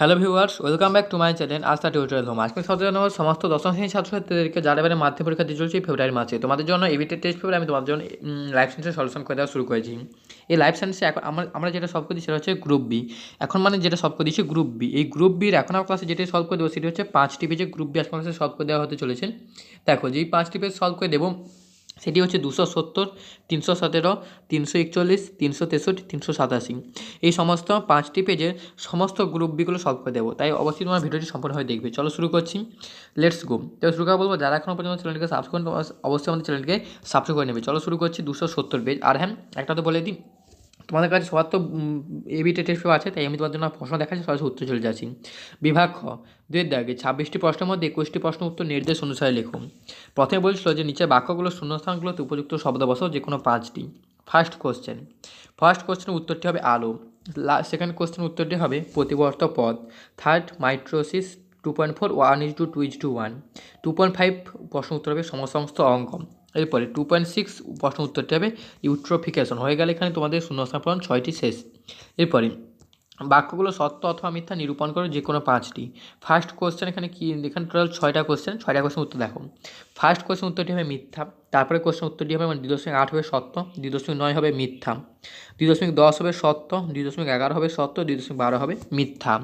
Hello viewers, welcome back to my channel Astha tutorial home. আজকে সতেরো জানুয়ারি, সমস্ত দশম শ্রেণির ছাত্রছাত্রীদেরকে যারা এবারে মাধ্যমিক পরীক্ষা দিয়ে চলছে ফেব্রুয়ারি মাসে। তোমাদের জন্য এবিটি টেস্ট পেপার আমি তোমাদের জন্য লাইফ সায়েন্সের সলিউশন করে দেওয়া শুরু করেছি। এই লাইফ সায়েন্সে এখন আমরা আমরা যেটা সলভ করছি সেটা হচ্ছে গ্রুপ বি এখন মানে যেটা সলভ করে দিচ্ছি গ্রুপ বি এই গ্রুপ বির এখন আমার ক্লাসে যেটা সলভ করে দেবো, সেটি হচ্ছে পাঁচটি পেজে গ্রুপ বি আজকে ক্লাসে সলভ করে দেওয়া হতে চলেছে। দেখো, যেই পাঁচটি পেজ সলভ করে দেবো সেটি হচ্ছে দুশো সত্তর, তিনশো সতেরো, তিনশো একচল্লিশ, তিনশো তেষট্টি, তিনশো সাতাশি। এই সমস্ত পাঁচটি পেজের সমস্ত গ্রুপ বিগুলো সলভ করে দেবো। তাই অবশ্যই তোমার ভিডিওটি সম্পূর্ণভাবে দেখবে। চলো শুরু করছি। লেটস গো তো শুরু করা বলব, যারা এখনও পর্যন্ত চ্যানেলকে সাবস্ক্রাইব অবশ্যই আমাদের চ্যানেলকে সাবস্ক্রাইব করে নেবে। চলো শুরু করছি দুশো সত্তর পেজ আর হ্যাঁ একটা তো বলে দিই তোমাদের কাছে সবার তো এবিটে টেস্ট পেপার আছে, তাই আমি তোমার জন্য প্রশ্ন দেখাচ্ছি, সরাসরি উত্তর চলে যাচ্ছি। বিভাগ খ দুয়ের দাগে ছাব্বিশটি প্রশ্নের মধ্যে একুশটি প্রশ্ন উত্তর নির্দেশ অনুসারে লিখুন। প্রথমে বলছিল যে নিচে বাক্যগুলো শূন্যস্থানগুলোতে উপযুক্ত শব্দ বসাও যে কোনো পাঁচটি। ফার্স্ট কোশ্চেন ফার্স্ট কোশ্চেনের উত্তরটি হবে আলো। সেকেন্ড কোশ্চেনের উত্তরটি হবে প্রতিবর্ত পদ। Third মাইট্রোসিস two point four one is to two is to one two point five প্রশ্ন উত্তর হবে সমসমস্ত অঙ্ক এরপরে টু পয়েন্ট সিক্স প্রশ্ন উত্তরটি হবে ইউট্রোফিকেশন হয়ে গেলে এখানে তোমাদের শূন্যস্থান পূরণ ছয়টি শেষ। এরপরে, বাক্যগুলো সত্য অথবা মিথ্যা নিরূপণ করো যে কোনো পাঁচটি। ফার্স্ট কোশ্চেন এখানে কি? এখানে টোটাল ছয়টা কোশ্চেন ছয়টা কোশ্চেন উত্তর দেখো। ফার্স্ট কোশ্চেন উত্তরটি হবে মিথ্যা, তারপরে কোশ্চেন উত্তরটি হবে মানে দুই দশমিক আট হবে সত্য, দুই দশমিক নয় হবে মিথ্যা। দুই দশমিক দশ হবে সত্য, দুই দশমিক এগারো হবে সত্য, দুই দশমিক বারো হবে মিথ্যা।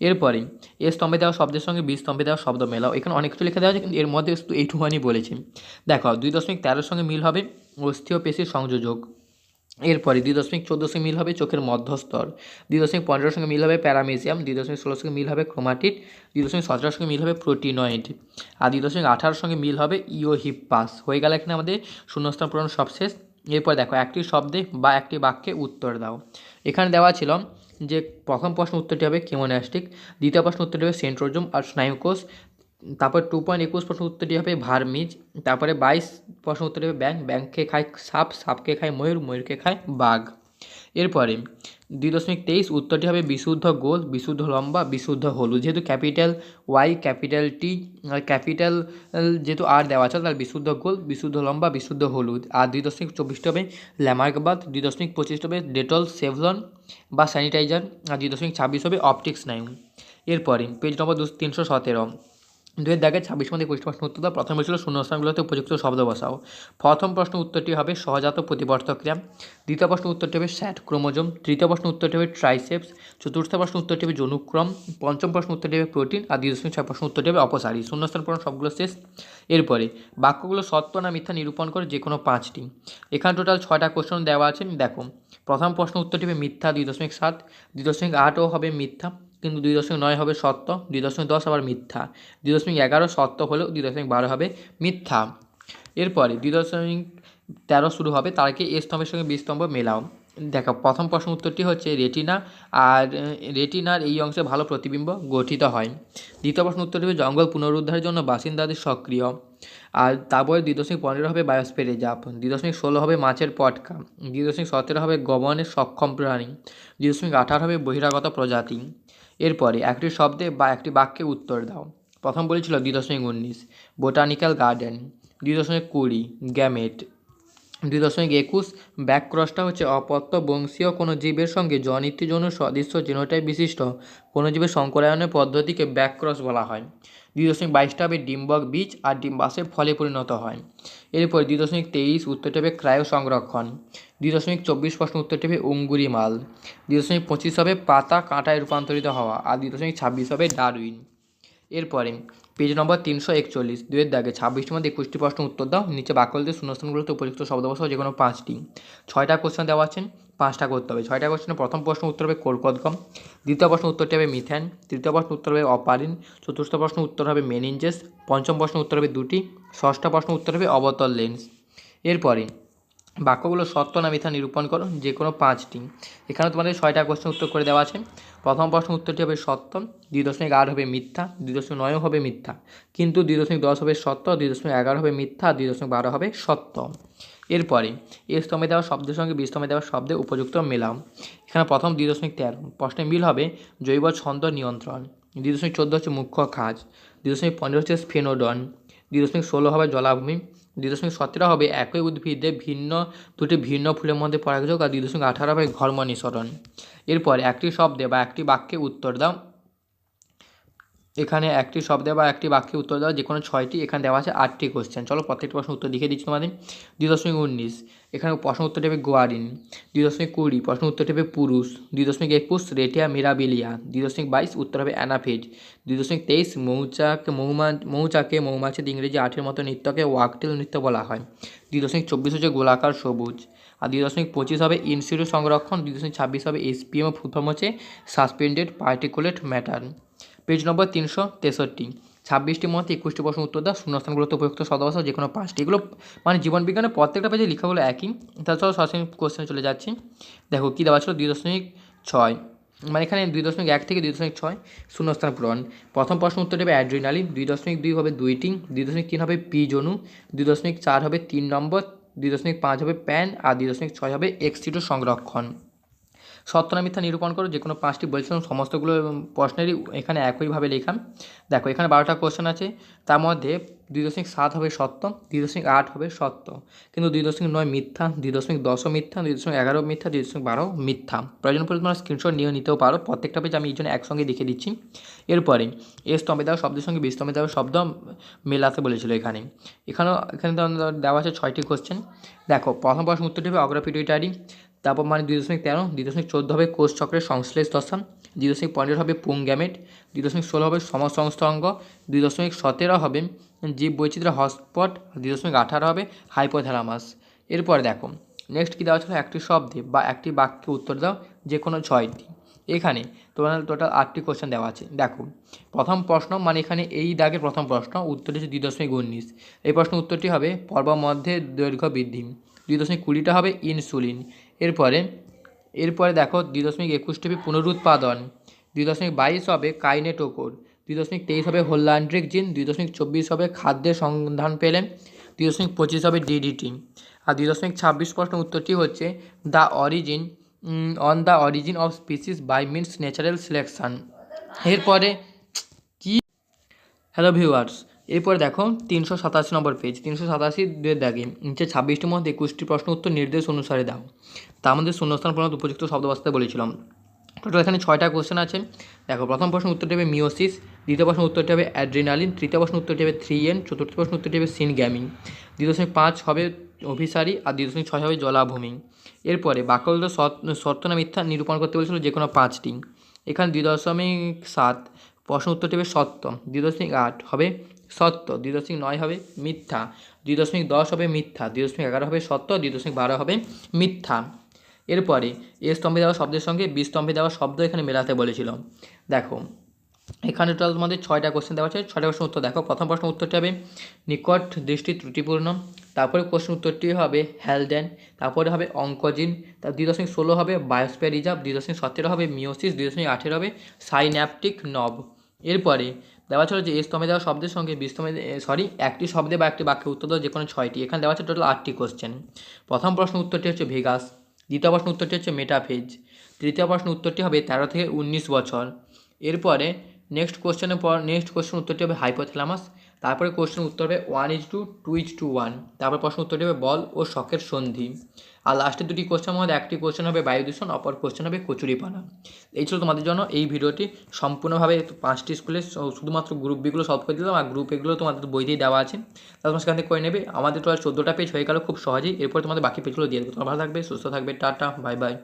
এরপরে এ স্তম্ভে দেওয়া শব্দের সঙ্গে বি স্তম্ভে দেওয়া শব্দ মেলাও। এখানে অনেক কিছু লিখে দেওয়া আছে, কিন্তু এর মধ্যে শুধু এইটুকুনি বলেছি। দেখো, দুই দশমিক তেরোর সঙ্গে মিল হবে অস্থি ও পেশির সংযোজক। এরপরে দুই দশমিক চোদ্দ সঙ্গে মিল হবে চোখের মধ্যস্তর দুই দশমিক পনেরোর সঙ্গে মিল হবে প্যারামেজিয়াম দুই দশমিক ষোলোর সঙ্গে মিল হবে ক্রোমাটিড। দুই দশমিক সতেরোর সঙ্গে মিল হবে প্রোটিনয়েড। আর দুই দশমিক আঠারোর সঙ্গে মিল হবে ইও ইওহিপাস হয়ে গেল এখানে আমাদের শূন্যস্থান পূরণ সবশেষ। এরপর দেখো, একটি শব্দে বা একটি বাক্যে উত্তর দাও। এখানে দেওয়া ছিল যে প্রথম প্রশ্ন উত্তরটি হবে কেমোন্যাস্টিক দ্বিতীয় প্রশ্ন উত্তরটি হবে সেন্ট্রোজম আর স্নায়ুকোষ। তারপর টু পয়েন্ট একুশ প্রশ্ন উত্তরটি হবে ভার্মিজ, তারপরে বাইশ প্রশ্ন উত্তরটি হবে ব্যাং, ব্যাংকে খায় সাপ, সাপকে খায় ময়ূর, ময়ূরকে খায় বাঘ। এরপরে দুই দশমিক তেইশ উত্তরটি হবে বিশুদ্ধ গোল, বিশুদ্ধ লম্বা, বিশুদ্ধ হলুদ। যেহেতু capital Y, capital T capital যেহেতু আর দেওয়া আছে তার বিশুদ্ধ গোল, বিশুদ্ধ লম্বা, বিশুদ্ধ হলুদ। আর দুই দশমিক চব্বিশটি হবে ল্যামার্কবাদ, দুই দশমিক পঁচিশটি হবে ডেটল সেভলন বা স্যানিটাইজার, আর দুই দশমিক ছাব্বিশ হবে অপটিক্স নাইন এরপরে, পেজ নম্বর দু তিনশো সতেরো। দুয়ের দাগে ছাব্বিশ মধ্যে একুশটি প্রশ্ন উত্তর দাও প্রথম ছিল শূন্যস্থানগুলোতে উপযুক্ত শব্দ বসাও প্রথম প্রশ্ন উত্তরটি হবে সহজাত প্রতিবর্তক ক্রিয়া দ্বিতীয় প্রশ্ন উত্তরটি হবে স্যাট ক্রোমোজোম। তৃতীয় প্রশ্ন উত্তরটি হবে ট্রাইসেপস। চতুর্থ প্রশ্ন উত্তরটি হবে জনুক্রম পঞ্চম প্রশ্ন উত্তরটি হবে প্রোটিন। আর দ্বিতীয় ছয় প্রশ্ন উত্তরটি হবে অপসারী। শূন্যস্থান পূরণ সবগুলো শেষ। এরপরে বাক্যগুলো সত্য না মিথ্যা নিরূপণ করে যে কোনো পাঁচটি। এখানে টোটাল ছয়টা কোশ্চেন দেওয়া আছে। দেখো, প্রথম প্রশ্ন উত্তরটি হবে মিথ্যা, দুই দশমিক সাত। দুই দশমিক আটও হবে মিথ্যা। কিন্তু দুই দশমিক নয় হবে সত্য, দুই দশমিক দশ আবার মিথ্যা। দুই দশমিক এগারো সত্য হলেও দুই দশমিক বারো হবে মিথ্যা। এরপরে দুই দশমিক তেরো শুরু হবে তারকে এ স্তম্ভের সঙ্গে বি স্তম্ভ মেলাও। দেখো, প্রথম প্রশ্ন উত্তরটি হচ্ছে রেটিনা, আর রেটিনার এই অংশে ভালো প্রতিবিম্ব গঠিত হয়। দ্বিতীয় প্রশ্ন উত্তরটি হবে জঙ্গল পুনরুদ্ধারের জন্য বাসিন্দাদের সক্রিয়, আর তারপরে দুই দশমিক পনেরো হবে বায়োস্পেরে জাপ, দুই দশমিক ষোলো হবে মাছের পটকা, দুই দশমিক সতেরো হবে গমনের সক্ষম প্রাণী, দুই দশমিক আঠারো হবে বহিরাগত প্রজাতি। এরপরে একটি শব্দে বা একটি বাক্যে উত্তর দাও। প্রথম বলেছিল দুই দশমিক উনিশ। Botanical garden. দুই দশমিক কুড়ি। গ্যামেট। দুই দশমিক একুশ। ব্যাকক্রসটা হচ্ছে অপত্য বংশীয় কোনো জীবের সঙ্গে জনিত্যজন্য সদৃশ্য জিনোটাইপ বিশিষ্ট কোনো জীবের সংকরায়নের পদ্ধতিকে ব্যাকক্রস বলা হয়। দুই দশমিক বাইশটা হবে ডিম্বক বীজ আর ডিম্বাশে ফলে পরিণত হয়। এরপর দুই দশমিক তেইশ উত্তরটি হবে ক্রায় সংরক্ষণ দুই দশমিক চব্বিশ প্রশ্ন উত্তরটি হবে অঙ্গুরি মাল, দুই দশমিক পঁচিশ হবে পাতা কাঁটায় রূপান্তরিত হওয়া আর দুই দশমিক ছাব্বিশ হবে ডারউইন। এরপরে পেজ নম্বর তিনশো একচল্লিশ, দুয়ের দাগে ছাব্বিশটির মধ্যে একুশটি প্রশ্ন উত্তর দাও, নিচে বাক্যলদের শূন্যস্থানগুলোতে উপযুক্ত শব্দ বসাও যে কোনো পাঁচটি। ছয়টা কোশ্চেন দেওয়া আছে। পাঁচটা করতে হবে। ছয়টা কোশ্চেনের প্রথম প্রশ্ন উত্তর হবে কোরকদগম দ্বিতীয় প্রশ্ন উত্তরটি হবে মিথ্যান তৃতীয় প্রশ্ন উত্তর হবে অপারিন চতুর্থ প্রশ্ন উত্তর হবে মেনিনজেস পঞ্চম প্রশ্ন উত্তর হবে দুটি, ষষ্ঠ প্রশ্ন উত্তর হবে অবতল লেন্স এরপরে, বাক্যগুলো সত্য না মিথ্যা নিরূপণ করো যে কোনো পাঁচটি। এখানে তোমাদের ছয়টা কোশ্চেন উত্তর করে দেওয়া আছে। প্রথম প্রশ্ন উত্তরটি হবে সত্য, দুই দশমিক আট হবে মিথ্যা, দুই দশমিক নয়ও হবে মিথ্যা। কিন্তু দুই দশমিক দশ হবে সত্য, দুই দশমিক এগারো হবে মিথ্যা, দুই দশমিক বারো হবে সত্য। এরপরে, এ স্তম্ভে দেওয়া শব্দের সঙ্গে বি স্তম্ভে দেওয়া শব্দে উপযুক্ত মেলাম। এখানে প্রথম দুই দশমিক তেরো। প্রশ্নে মিল হবে জৈব ছন্দ নিয়ন্ত্রণ। দুই দশমিক চোদ্দ হচ্ছে মুখ্য খাজ দুই দশমিক পনেরো হচ্ছে স্ফেনোডন। দুই দশমিক ষোলো হবে জলাভূমি। দুই দশমিক সতেরো হবে একই উদ্ভিদে ভিন্ন দুটি ভিন্ন ফুলের মধ্যে পরাগযোগ। আর দুই দশমিক আঠারো হবে ঘর্ম নিঃসরণ। এরপর একটি শব্দে বা একটি বাক্যে উত্তর দাও। এখানে একটি শব্দে বা একটি বাক্যে উত্তর দেওয়া যে কোনো ছয়টি, এখানে দেওয়া আছে আটটি কোশ্চেন চলো প্রত্যেকটি প্রশ্ন উত্তর লিখে দিচ্ছি তোমাদের। দুই দশমিক উনিশ, এখানে প্রশ্ন উত্তর হবে গোয়ারিন। দুই দশমিক কুড়ি, প্রশ্ন উত্তরটি হবে পুরুষ। দুই দশমিক একুশ, রেটিয়া মিরাবিলিয়া। দুই দশমিক বাইশ, উত্তর হবে অ্যানাফেজ। দুই দশমিক তেইশ, মৌচাক, মৌমা, মৌচাকে মৌমাছির ইংরেজি আঠের মতো নৃত্যকে ওয়াকটেল নৃত্য বলা হয়। দুই দশমিক চব্বিশ হচ্ছে গোলাকার সবুজ। আর দুই দশমিক পঁচিশ হবে ইনস্টিটিউট সংরক্ষণ। দুই দশমিক ছাব্বিশ হবে এসপিএম ফুল ফর্ম হচ্ছে suspended particulate matter. Page number তিনশো তেষট্টি। ছাব্বিশটির মধ্যে একুশটি প্রশ্ন উত্তর দাও শূন্যস্থানগুলোতে উপযুক্ত সদবাসা যে কোনো পাঁচটি। এগুলো মানে জীবনবিজ্ঞানের প্রত্যেকটা পেজে লেখাগুলো একই। তাছাড়া সরাসরি কোশ্চেনে চলে যাচ্ছি। দেখো, কী দেওয়া ছিল? দুই দশমিক ছয়। মানে এখানে দুই দশমিক এক থেকে দুই দশমিক ছয় শূন্যস্থান পূরণ। প্রথম প্রশ্ন উত্তর দেবে অ্যাড্রিনালিন দুই দশমিক দুই হবে দুইটি, দুই দশমিক তিন হবে পি জনু দুই দশমিক চার হবে তিন নম্বর, দুই দশমিক পাঁচ হবে প্যান আর দুই দশমিক ছয় হবে এক্সিটো সংরক্ষণ। সত্য না মিথ্যা নিরূপণ করো যে কোনো পাঁচটি বলছিলাম সমস্তগুলো প্রশ্নেরই এখানে একইভাবে লেখা দেখো, এখানে বারোটা কোশ্চেন আছে, তার মধ্যে দুই দশমিক সাত হবে সত্য, দুই দশমিক আট হবে সত্য। কিন্তু দুই দশমিক নয় মিথ্যা, দুই দশমিক দশও মিথ্যা, দুই দশমিক এগারো মিথ্যা, দুই দশমিক বারো মিথ্যা। প্রয়োজন পড়লে তোমরা স্ক্রিনশট নিয়ে নিতেও পারো। প্রত্যেকটা পেজ আমি এই জন্য একসঙ্গে লিখে দিচ্ছি। এরপরে, এ স্তম্ভে দেওয়া শব্দের সঙ্গে বি স্তম্ভে দেওয়া শব্দ মেলাতে বলেছিল এখানে। এখানেও, এখানে দেওয়া আছে ছয়টি কোশ্চেন দেখো, প্রথম প্রশ্ন উত্তরটি হবে অগ্রপিটুইটারি তারপর মানে দুই দশমিক তেরো, দুই দশমিক চোদ্দ হবে কোষ চক্রের সংশ্লেষ দশা দুই দশমিক পনেরো হবে পুং গ্যামেট, দুই দশমিক ষোলো হবে সমসংস্থ অঙ্গ দুই দশমিক সতেরো হবে জীব বৈচিত্র্য হটস্পট, দুই দশমিক আঠারো হবে হাইপোথ্যালামাস। এরপরে দেখো নেক্সট কী দেওয়া ছিল একটি শব্দে বা একটি বাক্যে উত্তর দাও যে কোনো ছয়টি। এখানে তোমার টোটাল আটটি কোশ্চেন দেওয়া আছে। দেখো, প্রথম প্রশ্ন মানে এখানে এই দাগের প্রথম প্রশ্ন উত্তরটি হচ্ছে দুই দশমিক উনিশ। এই প্রশ্ন উত্তরটি হবে, পর্ব মধ্যে দৈর্ঘ্য বৃদ্ধি। দুই দশমিক কুড়িটা হবে ইনসুলিন। এরপরে এরপরে দেখো দুই দশমিক একুশটি হবে পুনরুৎপাদন, দুই দশমিক বাইশ হবে কাইনেটোকোর, দুই দশমিক তেইশ হবে হোল্যান্ড্রিক জিন, দুই দশমিক চব্বিশ হবে খাদ্যের সন্ধান পেলেন দুই দশমিক পঁচিশ হবে ডিডিটি আর দুই দশমিক ছাব্বিশ প্রশ্ন উত্তরটি হচ্ছে the origin on the origin of species by means natural selection. এরপরে, কি? হ্যালো ভিউয়ার্স এরপরে দেখো তিনশো সাতাশি নম্বর পেজ তিনশো সাতাশি দুয়ের দাগে, নিচে ছাব্বিশটির মধ্যে একুশটি প্রশ্ন উত্তর নির্দেশ অনুসারে দাও। তার মধ্যে শূন্যস্থান পূরণ উপযুক্ত শব্দ বাস্তে বলেছিলাম। টোটাল এখানে ছয়টা কোশ্চেন আছে। দেখো, প্রথম প্রশ্ন উত্তরটি হবে মিওসিস দ্বিতীয় প্রশ্ন উত্তরটি হবে অ্যাড্রিনালিন তৃতীয় প্রশ্ন উত্তরটি হবে থ্রি এন চতুর্থ প্রশ্ন উত্তরটি হবে সিন গ্যামিং দুই দশমিক পাঁচ হবে অভিসারী আর দুই দশমিক ছয় হবে জলাভূমি। এরপরে বাক্যগুলো সত্য না মিথ্যা নিরূপণ করতে বলেছিল যে কোনো পাঁচটি। এখানে দুই দশমিক সাত, প্রশ্ন উত্তরটি হবে সত্য দুই দশমিক আট হবে সত্য, দুই দশমিক নয় হবে মিথ্যা, দুই দশমিক দশ হবে মিথ্যা, দুই দশমিক এগারো হবে সত্য, দুই দশমিক বারো হবে মিথ্যা। এরপরে এ স্তম্ভে দেওয়া শব্দের সঙ্গে বি স্তম্ভে দেওয়া শব্দ এখানে মেলাতে বলেছিল। দেখো, এখানে টোটাল তোমাদের ছয়টা কোশ্চেন দেওয়া আছে, ছয়টা কোশ্চেন উত্তর দেখো। প্রথম প্রশ্ন উত্তরটি হবে, নিকট দৃষ্টি ত্রুটিপূর্ণ, তারপরে কোশ্চেন উত্তরটি হবে হ্যালডেন তারপরে হবে অঙ্কজিন তার দুই দশমিক ষোলো হবে বায়োস্পিয়ার রিজার্ভ দুই দশমিক সতেরো হবে মিওসিস দুই দশমিক আঠেরো হবে সাইন্যাপটিক নব এরপরে দেওয়া ছিল যে এ স্তম্ভে দেওয়া শব্দের সঙ্গে বি স্তম্ভে সরি একটি শব্দে বা একটি বাক্যে উত্তর দেওয়া যে কোনো ছয়টি। এখানে দেওয়া আছে টোটাল আটটি কোশ্চেন প্রথম প্রশ্ন উত্তরটি হচ্ছে ভেগাস। দ্বিতীয় প্রশ্ন উত্তরটি হচ্ছে মেটাফেজ। তৃতীয় প্রশ্ন উত্তরটি হবে তেরো থেকে উনিশ বছর। এরপরে নেক্সট কোশ্চেনের পর নেক্সট কোশ্চেন উত্তরটি হবে হাইপোথ্যালামাস তারপরে কোশ্চেন উত্তর হবে one is two two is two one তারপর প্রশ্ন উত্তরটি হবে বল ও শখের সন্ধি। আর লাস্টের দুটি কোশ্চেন মধ্যে একটি কোশ্চেন হবে বায়ু দূষণ অপর কোশ্চেন হবে কচুরিপানা। এই ছিল তোমাদের জন্য এই ভিডিওটি। সম্পূর্ণভাবে পাঁচটি স্কুলে শুধুমাত্র গ্রুপ বিগুলো সলভ করে দিলাম, আর গ্রুপ এগুলো তোমাদের বই বইতেই দেওয়া আছে। তা তোমার সেখান থেকে করে নেবে। আমাদের আর চোদ্দোটা পেজ হয়ে গেলো খুব সহজেই। এরপর তোমাদের বাকি পেজগুলো দিয়ে দেবে। তোমার ভালো থাকবে, সুস্থ থাকবে। Tata bye bye